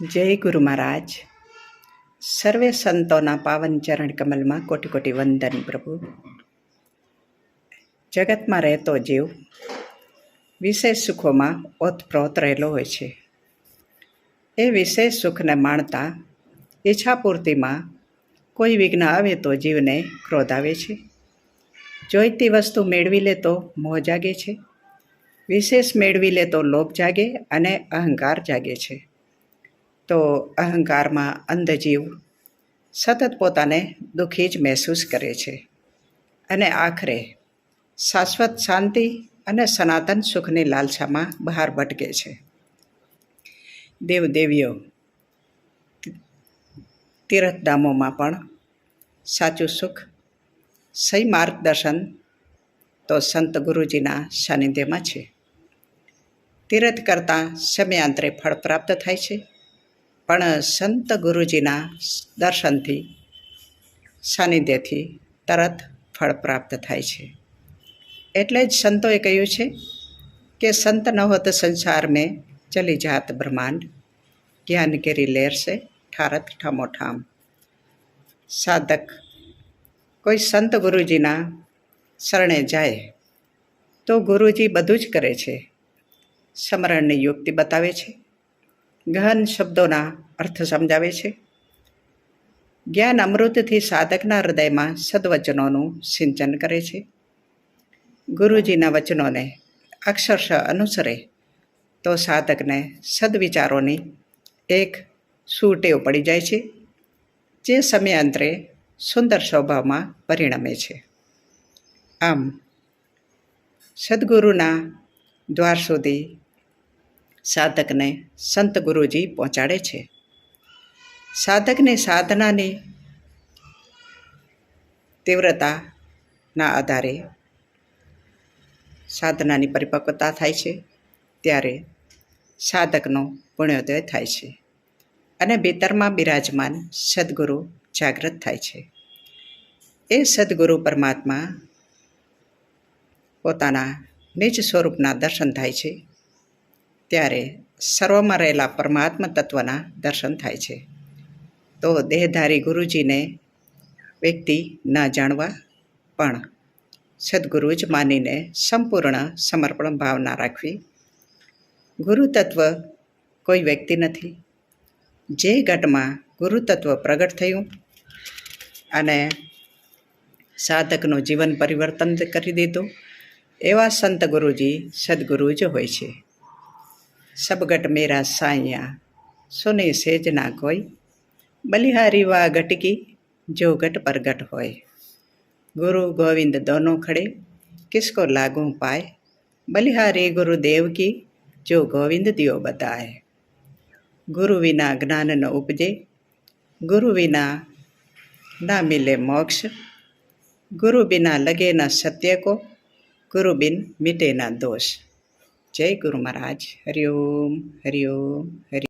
જય ગુરુ મહારાજ. સર્વે સંતોના પાવન ચરણ કમલમાં કોટી કોટી વંદન પ્રભુ. જગતમાં રહેતો જીવ વિશેષ સુખોમાં ઓતપ્રોત રહેલો હોય છે. એ વિશેષ સુખને માણતા ઈચ્છાપૂર્તિમાં કોઈ વિઘ્ન આવે તો જીવને ક્રોધ આવે છે. જોઈતી વસ્તુ મેળવી લે તો મોહ જાગે છે. વિશેષ મેળવી લે તો લોભ જાગે અને અહંકાર જાગે છે. તો અહંકારમાં અંધજીવ સતત પોતાને દુઃખી જ મહેસૂસ કરે છે અને આખરે શાશ્વત શાંતિ અને સનાતન સુખની લાલસામાં બહાર ભટકે છે. દેવદેવીઓ તીર્થધામોમાં પણ સાચું સુખ, સહી માર્ગદર્શન તો સંત ગુરુજીના સાનિધ્યમાં છે. તીર્થ કરતાં સમયાંતરે ફળ પ્રાપ્ત થાય છે. પણ સંત ગુરુજીના દર્શનથી, સાનિધ્યથી તરત ફળ પ્રાપ્ત થાય છે. એટલે જ સંતોએ કહ્યું છે કે સંત ન હોત સંસાર મેં ચલી જાત બ્રહ્માંડ જ્ઞાન કેરી લેર સે ઠારત ઠામોઠામ. સાધક કોઈ સંત ગુરુજીના શરણે જાય તો ગુરુજી બધું જ કરે છે. સ્મરણની યુક્તિ બતાવે છે. ગહન શબ્દોના અર્થ સમજાવે છે. જ્ઞાન અમૃતથી સાધકના હૃદયમાં સદવચનોનું સિંચન કરે છે. ગુરુજીના વચનોને અક્ષરશ અનુસરે તો સાધકને સદવિચારોની એક સુટેવ પડી જાય છે, જે સમયાંતરે સુંદર સ્વભાવમાં પરિણમે છે. આમ, સદગુરુના દ્વાર સુધી સાધકને સંત ગુરુજી પહોંચાડે છે. સાધકને સાધનાની તીવ્રતાના આધારે સાધનાની પરિપક્વતા થાય છે, ત્યારે સાધકનો પુણ્યોદય થાય છે અને ભીતરમાં બિરાજમાન સદગુરુ જાગૃત થાય છે. એ સદગુરુ પરમાત્મા પોતાના નિજ સ્વરૂપના દર્શન થાય છે. ત્યારે સર્વમાં રહેલા પરમાત્મા તત્વના દર્શન થાય છે. તો દેહધારી ગુરુજીને વ્યક્તિ ન જાણવા પણ સદગુરુ જ માનીને સંપૂર્ણ સમર્પણ ભાવના રાખવી ગુરુ તત્વ કોઈ વ્યક્તિ નથી. જે ઘટમાં ગુરુ તત્વ પ્રગટ થયું અને સાધકનું જીવન પરિવર્તન કરી દીધું, એવા સંત ગુરુજી સદગુરુ જ હોય છે. સબગટ મેરા સાયા સુને સેજ ના કોઈ બલિહારી વા ગટકી જો ગટ પર ગટ હોય गुरु गोविंद दोनों खड़े किसको लागू पाए बलिहारी गुरुदेव की जो गोविंद दियो बताए गुरु विना ज्ञान न उपजे गुरु विना ना मिले मोक्ष गुरु बिना लगे न सत्य को गुरु बिन मिटे ना दोष જય ગુરુ મહારાજ. હરિઓમ હરિઓમ હરિ